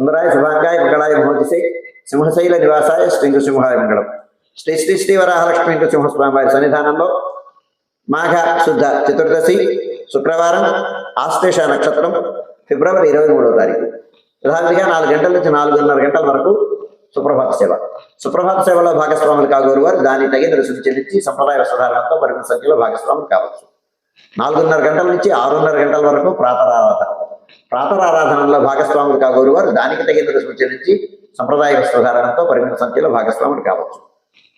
సుందరాయ శుభాంగాయ మంగళాయ మహోతిసే సింహశైల నివాసాయ శ్రీ సింహాయ మంగళం. శ్రీ శ్రీ శ్రీ వరాహలక్ష్మి సింహస్వామి వారి సన్నిధానంలో మాఘ శుద్ధ చతుర్దశి శుక్రవారం ఆశ్లేష నక్షత్రం ఫిబ్రవరి ఇరవై మూడవ తారీఖు. యథావిధిగా నాలుగు గంటల నుంచి నాలుగున్నర గంటల వరకు సుప్రభాత సేవ. సుప్రభాత సేవలో భాగస్వాములు కాగోరు వారు. దాని తగిన రుసులు చెల్లించి సంప్రదాయ వస్త్రధారణతో పరిమిత సంఖ్యలో భాగస్వాములు కావచ్చు. నాలుగున్నర గంటల నుంచి ఆరున్నర గంటల వరకు ప్రాతరారాధన. ప్రాతరారాధనలో భాగస్వాములు కాగోరు వారు దానికి తగిన రుసుము చెల్లించి సంప్రదాయ వస్త్రధారణతో పరిమిత సంఖ్యలో భాగస్వాములు కావచ్చు.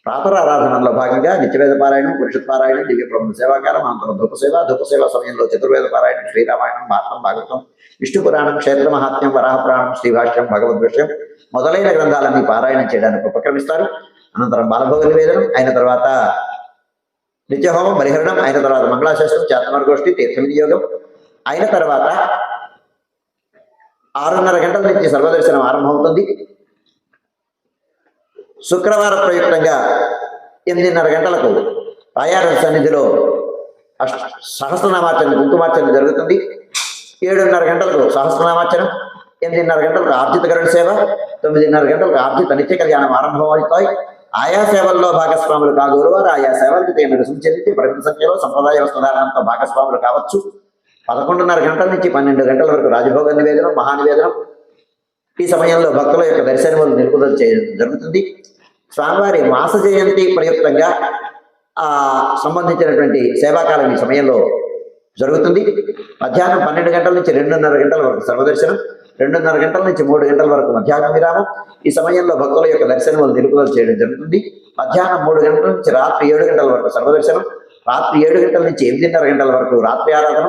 ప్రాతరారాధనలో భాగంగా నిత్యవేద పారాయణం పురుషత్ పారాయణం దివ్య ప్రబంధ సేవాకాలం అనంతరం ధూపసేవ ధూపసేవ సమయంలో చతుర్వేద పారాయణం శ్రీరామాయణం భారతం భాగవతం విష్ణు పురాణం క్షేత్ర మహాత్మ్యం వరాహపురాణం శ్రీభాష్యం భగవద్ విషయం మొదలైన గ్రంథాలన్నీ పారాయణం చేయడానికి ఉపక్రమిస్తారు. అనంతరం బాలభోగ నివేదనం అయిన తర్వాత నిత్యహోమం పరిహరణం అయిన తర్వాత మంగళాశాస్త్రం చేతమర గోష్ఠి తీర్థ వినియోగం అయిన తర్వాత ఆరున్నర గంటల నుంచి సర్వదర్శనం ఆరంభమవుతుంది. శుక్రవారం ప్రయుక్తంగా ఎనిమిదిన్నర గంటలకు తాయారు సన్నిధిలో అష్ట సహస్రనామార్చన కుంకుమార్చన జరుగుతుంది. ఏడున్నర గంటలకు సహస్రనామార్చనం ఎనిమిదిన్నర గంటలకు ఆర్జిత గరుడ సేవ తొమ్మిదిన్నర గంటలకు ఆర్జిత నిత్య కళ్యాణం ఆరంభమవుతాయి. ఆయా సేవల్లో భాగస్వాములు కాగోరు వారు ఆయా సేవలకు తగిన రుసుము చెల్లించి పరిమిత సంఖ్యలో సంప్రదాయ వస్త్రధారణంతో భాగస్వాములు కావచ్చు. పదకొండున్నర గంటల నుంచి పన్నెండు గంటల వరకు రాజభోగ నివేదనం మహానివేదనం ఈ సమయంలో భక్తుల యొక్క దర్శనములు నిలుపుదల చేయడం జరుగుతుంది. స్వామివారి మాస జయంతి ప్రయుక్తంగా ఆ సంబంధించినటువంటి సేవాకాలం ఈ సమయంలో జరుగుతుంది. మధ్యాహ్నం పన్నెండు గంటల నుంచి రెండున్నర గంటల వరకు సర్వదర్శనం రెండున్నర గంటల నుంచి మూడు గంటల వరకు మధ్యాహ్నం విరామం. ఈ సమయంలో భక్తుల యొక్క దర్శనములు నిలుపుదల చేయడం జరుగుతుంది. మధ్యాహ్నం మూడు గంటల నుంచి రాత్రి ఏడు గంటల వరకు సర్వదర్శనం రాత్రి ఏడు గంటల నుంచి ఎనిమిదిన్నర గంటల వరకు రాత్రి ఆరాధన